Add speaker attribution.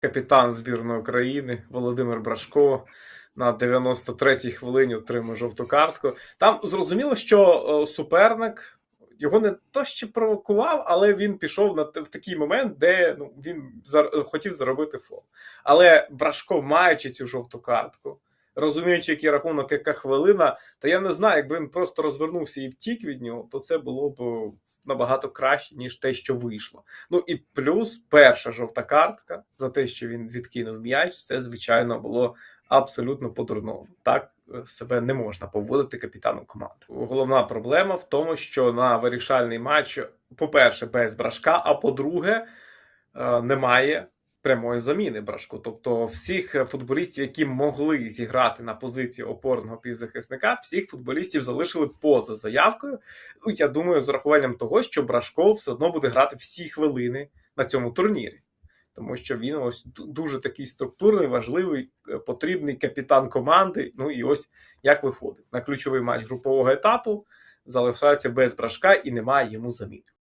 Speaker 1: капітан збірної України Володимир Брашко на 93-й хвилині отримав жовту картку. Там зрозуміло, що е, суперник його не то ще провокував, але він пішов на в такий момент, де ну, він зар- хотів заробити фол. Але Брашко, маючи цю жовту картку, розуміючи, який рахунок, яка хвилина, та я не знаю, якби він просто розвернувся і втік від нього, то це було б е, набагато краще, ніж те, що вийшло. Ну і плюс перша жовта картка за те, що він відкинув м'яч, це звичайно було абсолютно по-дурному. Так е, себе не можна поводити капітаном команди. Головна проблема в тому, що на вирішальний матч, по-перше, без брашка, а по-друге, е, немає прямої заміни брашку. Тобто, всіх е, футболістів, які могли зіграти на позиції опорного півзахисника, всіх футболістів залишили поза заявкою. Ну, я думаю, з урахуванням того, що Брашко все одно буде грати всі хвилини на цьому турнірі. Тому що він ось дуже такий структурний, важливий, е, потрібний капітан команди. Ну і ось як виходить на ключовий матч групового етапу залишається без брашка і немає йому заміни.